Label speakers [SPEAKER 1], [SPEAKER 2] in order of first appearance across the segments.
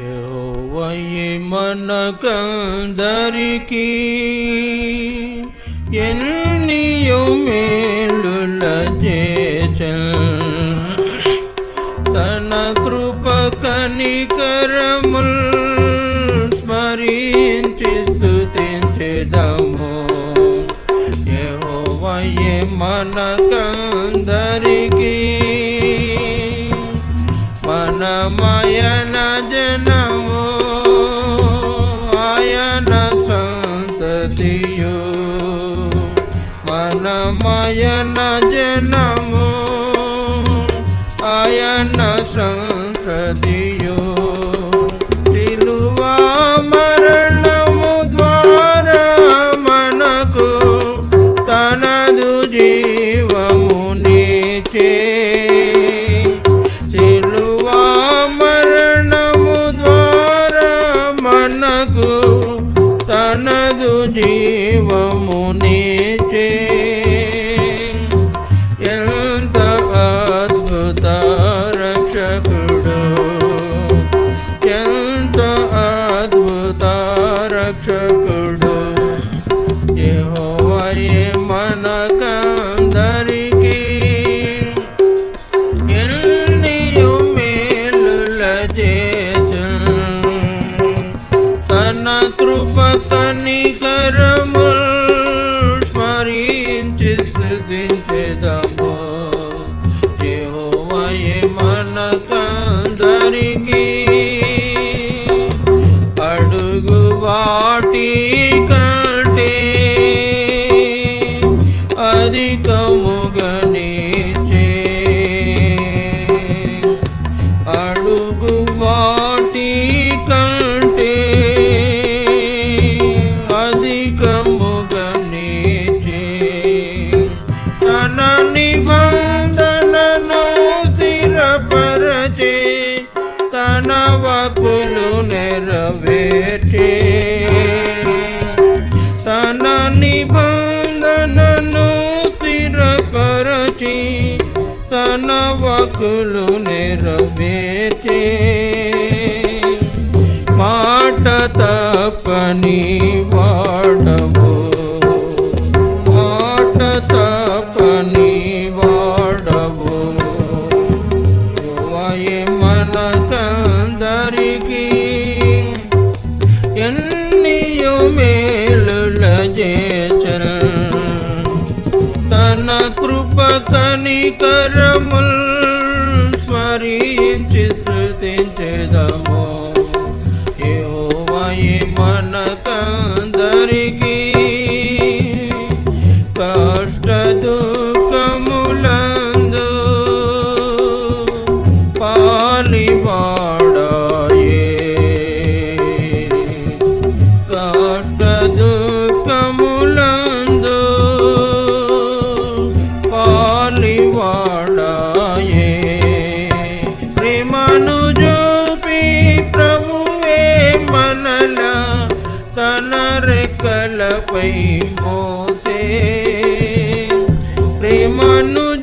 [SPEAKER 1] యెహోవయే మనకందరికీ ఎన్నియో మేలుల తన కృప కనికరముల్ స్మరించి స్తుతించెదము. యెహోవయే మనకందరికీ మనమయ సంతతియు మనమయన జనము ఆయన సంతతియు. సిలువా మరణము ద్వారా మనకు తనదు జీవము నీచే. సిలువా మరణము ద్వారా మనకు జీవముని మనకందరికీ నెరవేర్చే తన నిబంధనను స్థిరపరచి తన వకులు నెరవేర్చే మాట తప్పని వాడవ కనికరముల్ స్మరించి స్థుతించెదము యెహోవాయే మనకందరికీ కష్ట దుఃఖములందు పాలివాడాయే कोई को से प्रेमानु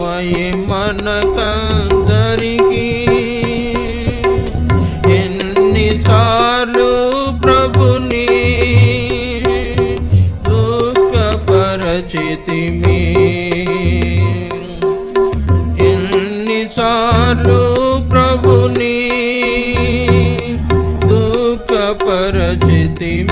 [SPEAKER 1] యెహోవాయే మనకందరికీ. ఎన్నిసార్లు ప్రభుని దుఃఖపరచితిమి. ఎన్నిసార్లు ప్రభుని దుఃఖపరచితిమి.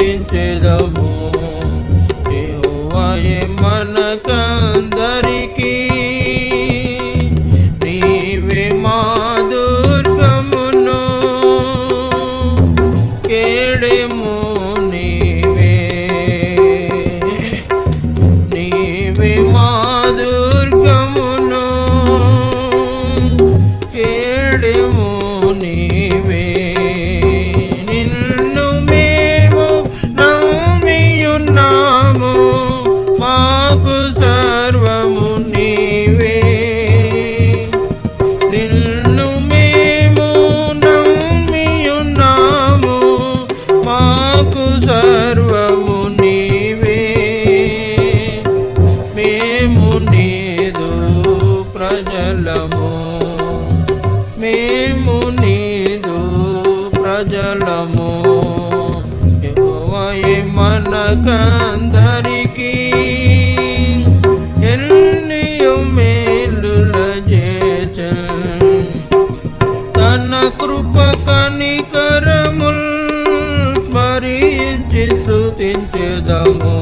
[SPEAKER 1] స్తుతించెదము యెహోవాయే మనకందరికీ నీవే మా దుర్గమును. కేడము నీవే. నీవే మా దుర్గమును. కేడము మనకందరికీ ఎన్నియో మేలుల చేచన్ తన కృప కనికరముల్ స్మరించి స్తుతించెదము.